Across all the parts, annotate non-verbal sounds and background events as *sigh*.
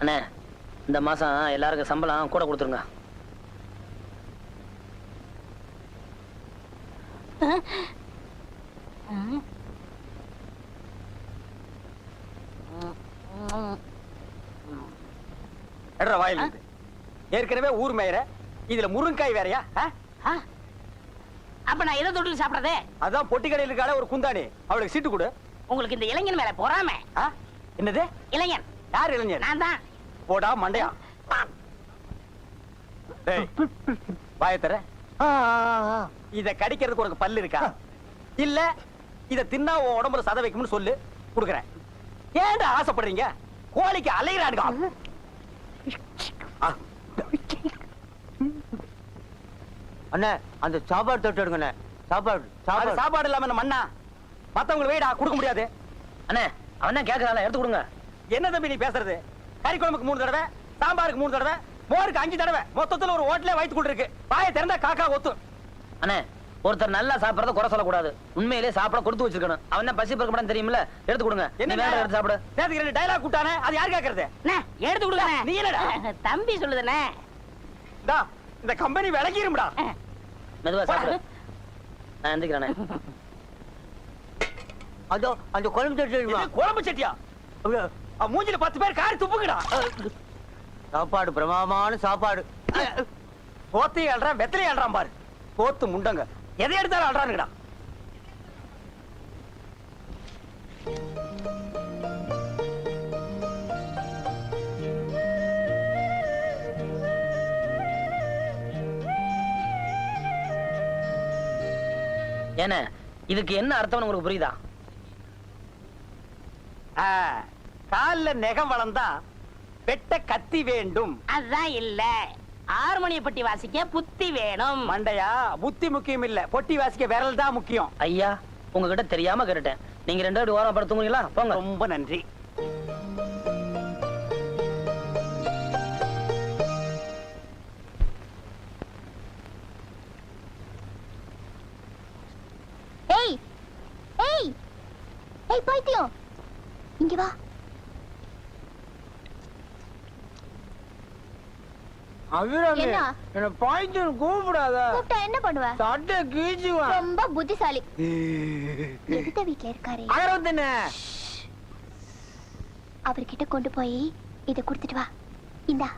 அண்ணே இந்த மாசம் எல்லாருக்கும் சம்பளம் கூட கொடுத்துருங்க. வாயில். ஏற்கனவே ஊர் மேயற இதுல முருங்காய் வேறயா? அப்ப நான் எதை தொட்டில் சாப்பிடறதே? அதான் பொட்டி கடையில் இருக்காளே ஒரு குந்தாணி. அவளுக்கு சீட்டு கொடு. உங்களுக்கு இந்த இளைஞன் மேல பொறாம? என்னது? இளைஞன். யார் இளைஞர் நான் தான். போடா மண்டையா? டேய், வாயை தர இத கடிக்கிறதுக்கு உனக்கு பல்லு இருக்கா? இல்ல இத தின்னா உன் உடம்புல சத வைக்கும்னு சொல்லு குடுக்குறேன். ஏன்டா ஆசைப்படுறீங்க? கோழிக்கு அலைகிறானுங்க அண்ணே அந்த சாப்பாடு தொட்டு எடுங்கண்ணே. சாப்பாடு சாப்பாடு. சாப்பாடு இல்லாம என்ன மண்ணா? மத்தவங்களுக்கு வெயிடா கொடுக்க முடியாது. அண்ணே அவன் தான் கேட்கறான் எடுத்து கொடுங்க. என்ன தம்பி நீ பேசுறது? கறி குழம்புக்கு மூணு தடவை சாம்பாருக்கு மூணு தடவை மோருக்கு அஞ்சு தடவை. மொத்தத்துல ஒரு ஹோட்டலே வயிற்று கொண்டு இருக்கு. வாயை திறந்தா காக்கா ஒத்து. அண்ணே ஒருத்தர் நல்லா சாப்பிடறத குறை சொல்லக்கூடாது. உண்மையிலே சாப்பிட கொடுத்து வச்சிருக்கணும். அவன் தான் பசி பறக்க தெரியுமில்ல? எடுத்து கொடுங்க. என்ன வேலை எடுத்து சாப்பிடு. நேத்துக்கு ரெண்டு டைலாக் கூட்டானே அது யார் கேக்குறது? அண்ணே, எடுத்து கொடுங்க. நீ என்னடா? *laughs* தம்பி சொல்லுதுண்ணே. டா இந்த கம்பெனி விளங்கிரும்டா மெதுவா சாப்பிடு. நான் எந்திரிக்கிறேண்ணே அதோ அந்த குழம்பு இது குழம்பு சட்டியா? மூஞ்சில பத்து பேர் காரி துப்புங்கடா. சாப்பாடு பிரமாதமான சாப்பாடு. போத்தி அல்றான் வெத்தலை அல்றான் பாரு. போத்து முண்டங்க. எதை எடுத்தாலும் அல்றானுங்கடா ஏண்ணே இதுக்கு என்ன அர்த்தம்னு உங்களுக்கு புரியுதா? கால்ல நெகம் வளர்ந்தா வெட்ட கத்தி வேண்டும். அதுதான் இல்ல. ஆறுமணிய பட்டி வாசிக்க புத்தி வேணும். மண்டையா? புத்தி முக்கியம் இல்ல. பொட்டி வாசிக்க விரல் தான் முக்கியம். ஐயா உங்ககிட்ட தெரியாம கேட்டுட்டேன். நீங்க ரெண்டு பேரும் ஓரம் படுத்துங்களா போங்க. ரொம்ப நன்றி. ஏய் ஏய் ஏய் பைத்தியம். இங்க வா. அபிராமி என்ன? பாய்ச்சல் கூப்பிடாத. கூப்பிட்டா என்ன பண்ணுவ? தட்டை கீச்சுவான் ரொம்ப புத்திசாலி. எந்த வீட்ல இருக்காரு? அகரவத்தன அவர்கிட்ட கொண்டு போய் இத குடுத்துட்டு வா. இந்தா.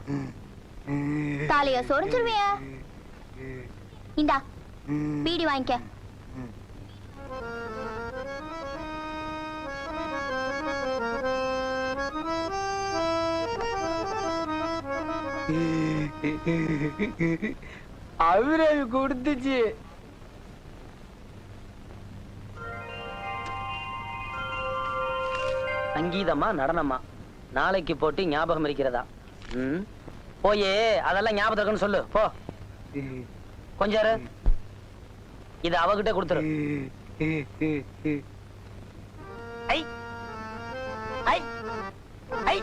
தலைய சொரிஞ்சிருவிய? இந்தா. பீடி வாங்கிக்க. அபிராமி கொடுத்துச்சு. சங்கீதமா நடனமா? நாளைக்கு போட்டு ஞாபகம் இருக்கிறதா? ம்? போயே அதெல்லாம் ஞாபகம் இருக்குன்னு சொல்லு. போ. கொஞ்சம் இது இத அவகிட்ட கொடுத்துரு. ஐ ஐ. ஐ. ஐ.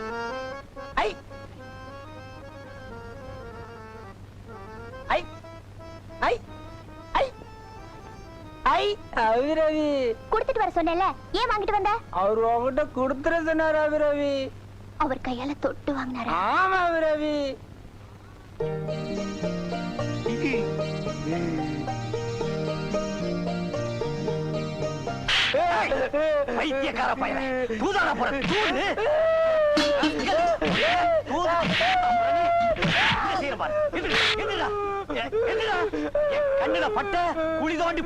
ஐ அபிராமி குடுத்துட்டு வர சொன்னேன்ல ஏன் வாங்கிட்டு வந்த? அவர் உங்ககிட்ட கொடுத்துற சொன்னார் அபிராமி அவர் கையால தொட்டு வாங்கினாரு. ஆமா அபிராமி பைத்தியக்கார பையன் தூதாடா போற தூது கண்ணுல பட்ட குழி தோண்டி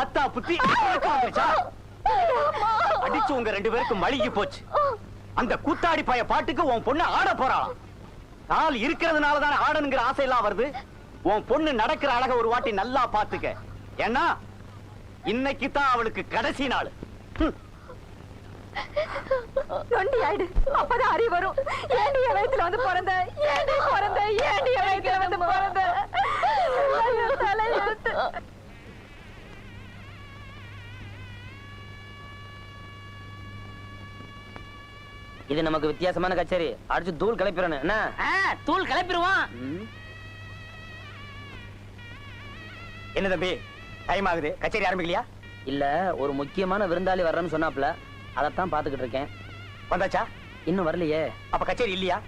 அத்தா புத்தி அடிச்சு உங்க ரெண்டு பேருக்கும் மழுகி போச்சு அந்த கூத்தாடி பாய பாட்டுக்கு உன் பொண்ணு ஆட போறாளாம். நாள் இருக்கிறதுனால தானே ஆடனுங்கிற ஆசை எல்லாம் வருது. உன் பொண்ணு நடக்கிற அழக ஒரு வாட்டி நல்லா பாத்துக்க ஏன்னா இன்னைக்கு தான் அவளுக்கு கடைசி நாள். ஹம். நொண்டி ஆயிடு. அப்பதான் அறிவு வரும். வந்து பிறந்த? ஏண்டி பிறந்த? பிறந்த. இது நமக்கு வித்தியாசமான கச்சேரி. அடிச்சு தூள் கிளப்பிடணும். என்ன? தூள் கிளப்பிடுவோம். ம். என்ன தம்பி? டைம் ஆகுது. கச்சேரி ஆரம்பிக்கலையா? இல்ல ஒரு முக்கியமான விருந்தாளி வர்றேன்னு சொன்னாப்ல அதைத்தான் பாத்துக்கிட்டு இருக்கேன். வந்தாச்சா? இன்னும் வரலையே. அப்ப கச்சேரி இல்லையா?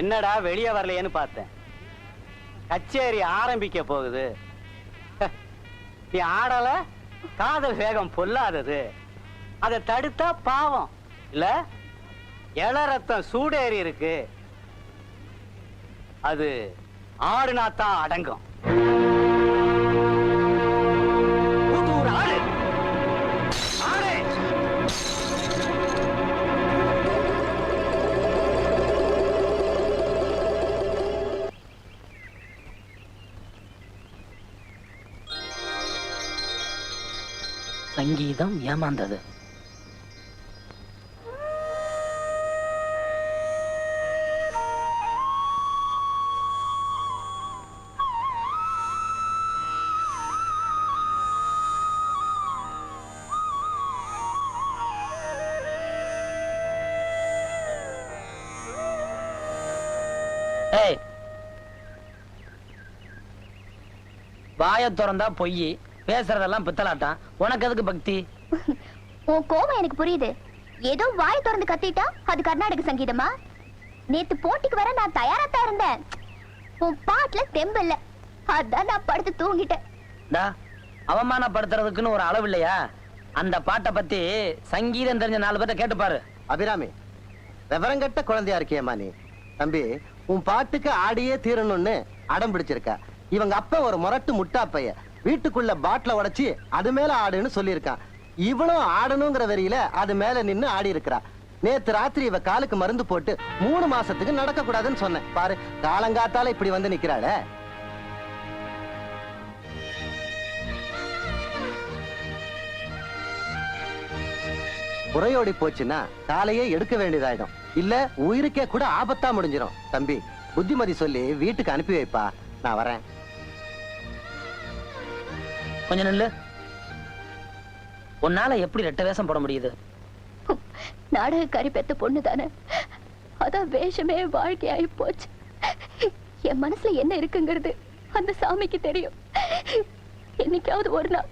என்னடா வெளியே வரலையேன்னு பார்த்தேன். கச்சேரி ஆரம்பிக்க போகுது. நீ ஆடல? காதல் வேகம் பொல்லாதது. அதை தடுத்தா பாவம். இல்ல? இள ரத்தம் சூடேறி இருக்கு. அது ஆடுனாத்தான் அடங்கும். புதூர் ஆடு. ஆடு. சங்கீதம் ஏமாந்தது. ஏய். வாயை திறந்தா பொய். பேசுறதெல்லாம் பித்தலாட்டம். உனக்கு எதுக்கு பக்தி? உன் கோபம் எனக்கு புரியுது. ஏதோ வாய் திறந்து கத்திட்டா அது கர்நாடக சங்கீதமா? நேத்து போட்டிக்கு வர நான் தயாரா தான் இருந்தேன். உன் பாட்டுல தெம்பு இல்ல. அதான் நான் படுத்து தூங்கிட்டேன். அவமானப்படுத்துறதுக்குன்னு ஒரு அளவு இல்லையா? அந்த பாட்டை பத்தி சங்கீதம் தெரிஞ்ச நாலு பேர்ட்ட கேட்டு பாரு அபிராமி விவரங்கட்ட குழந்தையா இருக்கியம்மா நீ. தம்பி உன் பாட்டுக்கு ஆடியே தீரணும்னு அடம் பிடிச்சிருக்க. இவங்க அப்பா ஒரு முரட்டு முட்டா பைய வீட்டுக்குள்ள பாட்டில உடைச்சி அது மேல ஆடுன்னு சொல்லியிருக்கான் இவளும் ஆடணுங்கிற வெறியில அது மேல நின்னு ஆடி இருக்கிறா நேத்து ராத்திரி இவ காலுக்கு மருந்து போட்டு மூணு மாசத்துக்கு நடக்க கூடாதுன்னு சொன்னேன். பாரு காலங்காத்தால இப்படி வந்து நிக்கிறாள. உரையோடி போச்சுன்னா காலையே எடுக்க வேண்டியதாயிடும். இல்ல உயிருக்கே கூட ஆபத்தா முடிஞ்சிரும். தம்பி புத்திமதி சொல்லி வீட்டுக்கு அனுப்பி வைப்பா. நான் வரேன். கொஞ்சம் நில்லு. உன்னால எப்படி ரெட்ட வேஷம் போட முடியுது? நாடகக்காரி பெத்த பொண்ணு தானே. அதான் வேஷமே வாழ்க்கையாயி போச்சு. என் மனசுல என்ன இருக்குங்கிறது அந்த சாமிக்கு தெரியும். என்னைக்காவது ஒரு நாள்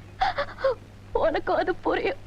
உனக்கும் அது புரியும்.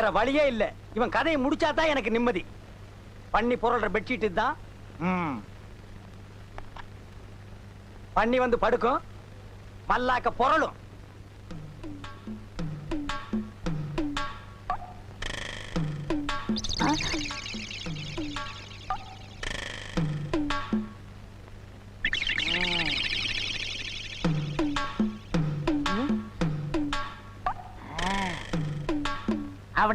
வேற வழியே இல்ல. இவன் கதையை முடிச்சாதான் எனக்கு நிம்மதி. பண்ணி புரள்ற பெட்ஷீட் தான் பண்ணி வந்து படுக்கும். மல்லாக்க புரளும்.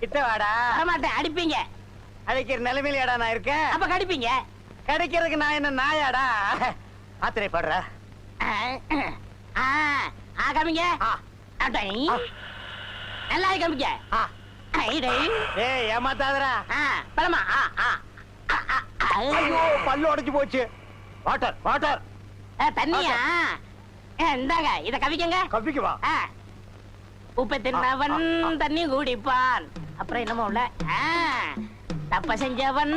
கிட்ட வாடா வரமாட்டேன் அடிப்பீங்க. அழைக்கிற நிலைமையிலடா நான் இருக்கேன்? அப்ப கடிப்பீங்க. கிடைக்கிறதுக்கு நான் என்ன நாயாடா? ஆத்திரைப்படுற ஆ, ஆ, ஆ, காமிங்க. நல்லா காமிக்க. ஏய் ஆ, ஆ. ஐயோ பல்லு உடைஞ்சு போச்சு. Water water. தண்ணியா? இந்தாங்க இத கவிக்கங்க. கப்பிக்கு வா ஆ. உப்பை தின்னவன் தண்ணி குடிப்பான். அப்புறம் என்னமோ உள்ள ஆ, தப்ப செஞ்சவன்.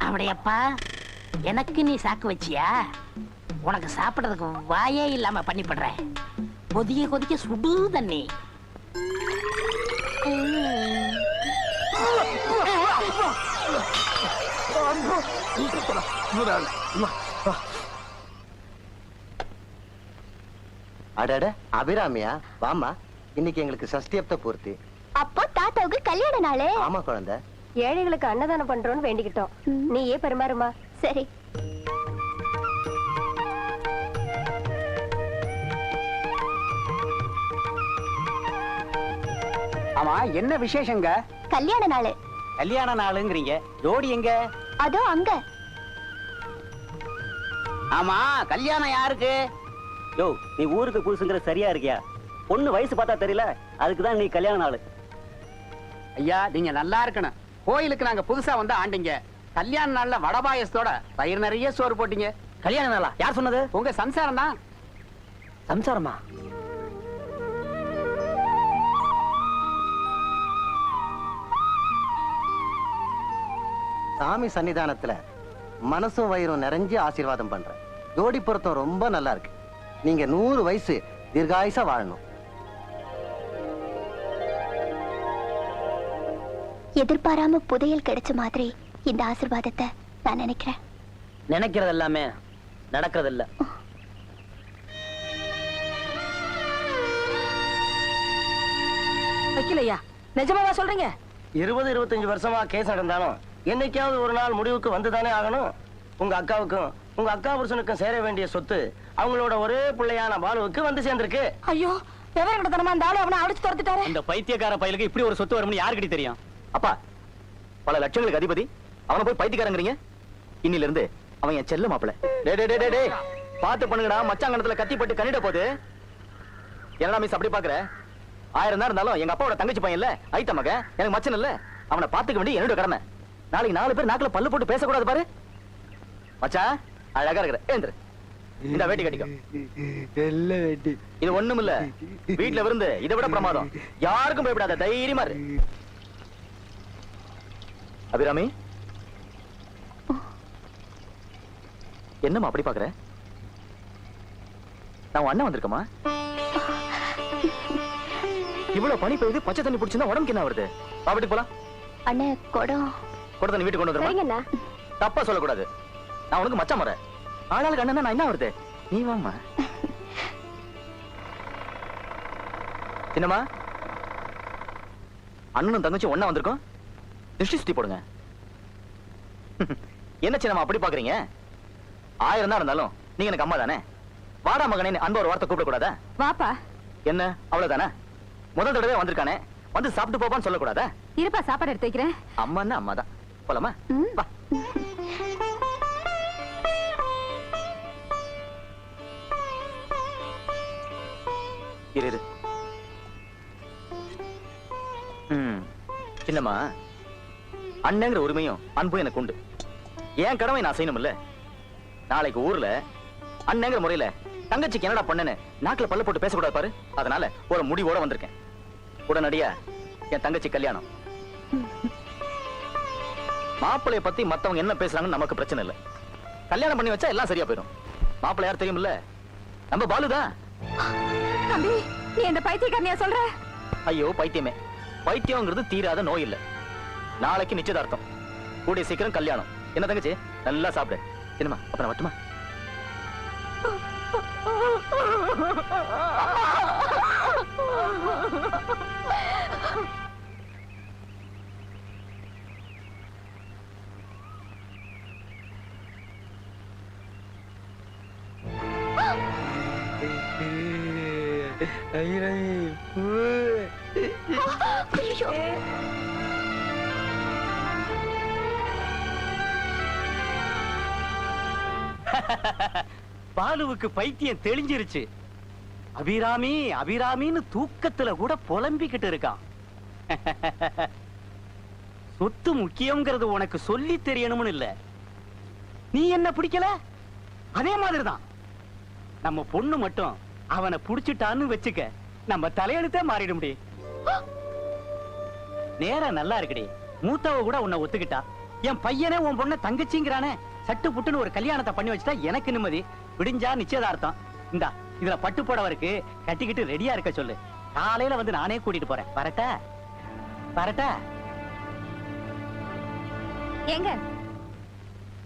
அப்படியப்பா எனக்கு நீ சாக்கு வச்சியா? உனக்கு சாப்பிடுறதுக்கு வாயே இல்லாம பண்ணி படுறேன் கொதிக்க கொதிக்க சுடு தண்ணி. அடட அபிராமியா வாமா இன்னைக்கு எங்களுக்கு சஷ்டியப்த பூர்த்தி. அப்போ தாத்தாவுக்கு கல்யாண நாளே. ஆமா குழந்தை. ஏழைகளுக்கு அன்னதானம் பண்றோம்னு வேண்டிக்கிட்டோம். நீயே பெருமாறுமா. சரி. ஆமா என்ன விசேஷங்க? கல்யாண நாளு. கல்யாண நாளுங்கிறீங்க. ஜோடி எங்க? அதோ அங்க. ஆமா கல்யாணம் யாருக்கு? யோ நீ ஊருக்கு புதுசுங்கிற சரியா இருக்கியா? பொண்ணு வயசு பார்த்தா தெரியல அதுக்கு தான் நீ கல்யாண நாள். ஐயா நீங்க நல்லா இருக்கணும். கோயிலுக்கு நாங்க புதுசா வந்து ஆண்டிங்க. கல்யாண நாள்ல வடபாயசத்தோட பயிர் நிறைய சோறு போட்டீங்க. கல்யாண நாளா? யார் சொன்னது? உங்க சம்சாரம் தான். சம்சாரமா? சாமி சன்னிதானத்துல மனசும் வயிறும் நிறைஞ்சு ஆசீர்வாதம் பண்றேன். ஜோடி பொருத்தம் ரொம்ப நல்லா இருக்கு. நீங்க நூறு வயசு தீர்காயுசா வாழணும். எதிர்பாராம புதையல் கிடைச்ச மாதிரி இந்த ஆசிர்வாதத்தை நான் நினைக்கிறேன். நினைக்கிறது எல்லாமே நடக்கிறது இல்ல வைக்கலையா நிஜமாவா சொல்றீங்க? இருபது இருபத்தஞ்சு வருஷமா கேஸ் நடந்தாலும் என்னைக்காவது ஒரு நாள் முடிவுக்கு வந்துதானே ஆகணும்? உங்க அக்காவுக்கும் உங்க அக்கா புருஷனுக்கும் சேர வேண்டிய சொத்து அவங்களோட ஒரே பிள்ளையான பாலுவுக்கு வந்து சேர்ந்திருக்கு. ஐயோ விவரம் கிட்டத்தனமா அந்த ஆளு அவனை அடிச்சு துரத்துட்டாரு. இந்த பைத்தியக்கார பயலுக்கு இப்படி ஒரு சொத்து வரும்னு யாருக்கிட்ட தெரியும்? அப்பா பல லட்சங்களுக்கு அதிபதி. அவனை போய் பைத்தியக்காரங்கிறீங்க? இன்னில இருந்து அவன் என் செல்ல மாப்பிள. டே டே டே டே பாத்து பண்ணுங்கடா மச்சாங்கணத்துல கத்தி பட்டு கண்ணிட போகுது. என்னடா மிஸ் அப்படி பாக்குற? ஆயிரம் தான் இருந்தாலும் எங்க அப்பாவோட தங்கச்சி பையன் இல்ல ஐத்த மக. எனக்கு மச்சன் இல்ல. அவனை பாத்துக்க வேண்டிய என்னோட கடமை. நாளைக்கு நாலு பேர் நாக்குல பல்லு போட்டு பேசக்கூடாது பாரு. மச்சா அழகா இருக்கிற ஏந்திரு இந்த வேட்டி கட்டிக்கோ. இது ஒண்ணும் இல்ல. வீட்ல விருந்து இதை விட பிரமாதம். யாருக்கும் பயப்படாத தைரியமா இரு. அபிராமி? என்னம்மா அப்படி பாக்குற? நான் அண்ணன் வந்திருக்கமா இவ்வளவு பனி பெய்யுது பச்சை தண்ணி பிடிச்சிருந்தா உடம்புக்கு என்ன வருது வீட்டுக்கு போலாம். அண்ணே குடம். கூட தண்ணி வீட்டுக்கு கொண்டு வந்துருமா? தப்பா சொல்லக்கூடாது. நான் உனக்கு மச்சான் முறை. ஆளாளுக்கு அண்ணன் நான் என்ன வருது? நீ வாம்மா. சின்னம்மா அண்ணனும் தங்கச்சி ஒண்ணா வந்திருக்கோம்? திருஷ்டி சுத்தி போடுங்க. என்ன சின்னம்மா அப்படி பாக்குறீங்க? ஆயிரம் தான் இருந்தாலும் நீங்க எனக்கு அம்மா தானே? வாடா மகனே அன்பு ஒரு வார்த்தை கூப்பிட கூடாதா வாப்பா. என்ன? அவ்வளவுதானே? முதல் தடவை வந்திருக்கானே. வந்து சாப்பிட்டு போப்பான்னு சொல்லக்கூடாதா? இருப்பா சாப்பாடு எடுத்து வைக்கிறேன். அம்மான்னா அம்மா தான் போலாமா. வா. இரு சின்னம்மா அண்ணங்கிற உரிமையும் அன்பும் எனக்கு உண்டு. என் கடமை நான் செய்யணும்ல நாளைக்கு ஊர்ல அண்ணங்கிற முறையில தங்கச்சிக்கு என்னடா பண்ணனு நாக்குல பல்ல போட்டு பேசக்கூடாது பாரு. அதனால ஒரு முடிவோட வந்திருக்கேன். உடனடியா என் தங்கச்சி கல்யாணம். மாப்பிளைய பத்தி மத்தவங்க என்ன பேசுறாங்கன்னு நமக்கு பிரச்சனை இல்ல. கல்யாணம் பண்ணி வச்சா எல்லாம் சரியா போயிடும். மாப்பிள்ளை யார் தெரியுமில்ல? நம்ம பாலுதான். தம்பி நீ இந்த பைத்தியக்காரனியா சொல்ற? ஐயோ பைத்தியமே. பைத்தியம்ங்கிறது தீராத நோய் இல்ல. நாளைக்கு நிச்சயதார்த்தம். கூடிய சீக்கிரம் கல்யாணம். என்ன தங்கச்சி? நல்லா சாப்பிடு. என்னமா அப்புறம் வட்டுமா ஐயோ. பாலுவுக்கு பைத்தியம் தெளிஞ்சிருச்சு. அபிராமி அபிராமின்னு தூக்கத்துல கூட புலம்பிக்கிட்டு இருக்கான். சொத்து முக்கியம்ங்கிறது உனக்கு சொல்லி தெரியணும்னு இல்ல. நீ என்ன பிடிக்கல? அதே மாதிரிதான். நம்ம பொண்ணு மட்டும் அவனை புடிச்சிட்டான்னு வச்சுக்க நம்ம தலையெழுத்தே மாறிட முடியும். நேரம் நல்லா இருக்குடி. மூத்தவ கூட உன்னை ஒத்துக்கிட்டா. என் பையனே உன் பொண்ணை தங்கச்சிங்கிறானே. சட்டு புட்டுன்னு ஒரு கல்யாணத்தை பண்ணி வச்சுட்டா எனக்கு நிம்மதி. விடிஞ்சா நிச்சயதார்த்தம். இந்தா இதுல பட்டு புடவை இருக்கு. கட்டிக்கிட்டு ரெடியா இருக்க சொல்லு. காலையில வந்து நானே கூட்டிட்டு போறேன். வரட்டா? வரட்டா? ஏங்க?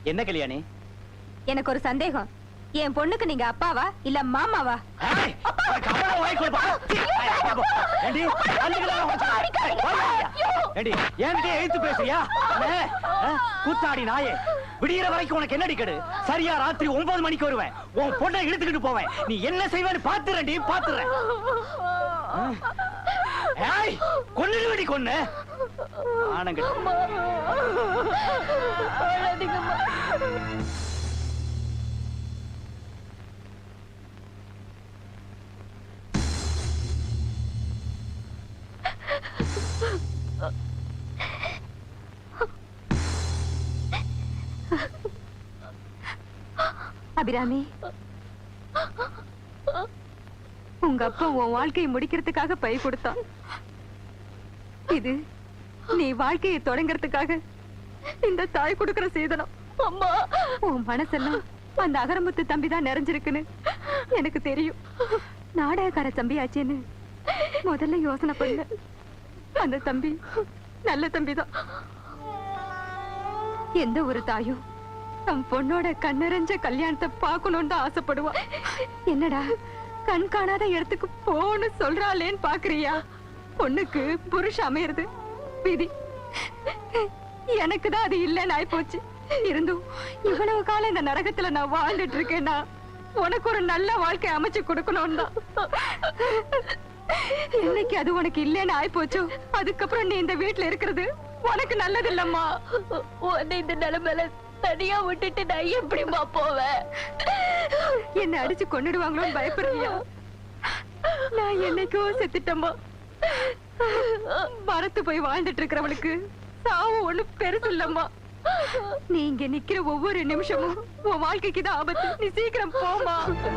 என்ன கல்யாணி? எனக்கு ஒரு சந்தேகம். என் பொண்ணுக்கு நீங்க அப்பாவா இல்ல மாமாவா? கூத்தாடி நாயே. விடியற வரைக்கும் உனக்கு என்னடி கெடு? சரியா ராத்திரி ஒன்பது மணிக்கு வருவேன். உன் பொண்ணை இழுத்துக்கிட்டு போவேன். நீ என்ன செய்வேன்னு பாத்துறேன்டி பாத்துறேன். ஏய் கொன்னுடுவடி கொன்னு. ஆனங்கட்டு அபிராமி. உங்க அப்பா உன் வாழ்க்கையை முடிக்கிறதுக்காக பை கொடுத்தான். இது நீ வாழ்க்கையை தொடங்கறதுக்காக இந்த தாய் கொடுக்கிற சீதனம். அம்மா. உன் மனசெல்லாம் அந்த அகரமுத்து தம்பி தான் நிறைஞ்சிருக்குன்னு எனக்கு தெரியும். நாடகக்கார தம்பி ஆச்சேன்னு முதல்ல யோசனை பண்ண. அந்த தம்பி நல்ல தம்பி தான் எந்த ஒரு தாயும் நம் பொண்ணோட கண்ணறிஞ்ச கல்யாணத்தை பார்க்கணும்னு தான் ஆசைப்படுவா. என்னடா கண் காணாத இடத்துக்கு போன்னு சொல்றாளேன்னு பாக்குறியா? பொண்ணுக்கு புருஷ அமையறது விதி. எனக்கு தான் அது இல்லைன்னு ஆயிப்போச்சு. இருந்தும் இவ்வளவு காலம் இந்த நரகத்துல நான் வாழ்ந்துட்டு இருக்கேன்னா உனக்கு ஒரு நல்ல வாழ்க்கை அமைச்சு கொடுக்கணும் தான். இன்னைக்கு அது உனக்கு இல்லைன்னு ஆயிப்போச்சோ? அதுக்கப்புறம் நீ இந்த வீட்டுல இருக்கிறது உனக்கு நல்லது இல்லம்மா. உன்னை இந்த நிலைமையில தனியா விட்டுட்டு நான் எப்படிமா போவேன்? என்ன அடிச்சு கொன்னுடுவாங்களோன்னு பயப்படுறியா? நான் என்னைக்கோ செத்துட்டம்மா. மரத்து போய் வாழ்ந்துட்டு இருக்கிறவளுக்கு சாவு ஒண்ணு பெருசு இல்லம்மா. நீ இங்க நிக்கிற ஒவ்வொரு நிமிஷமும் உன் வாழ்க்கைக்கு தான் ஆபத்து. நீ சீக்கிரம் போமா அம்மா.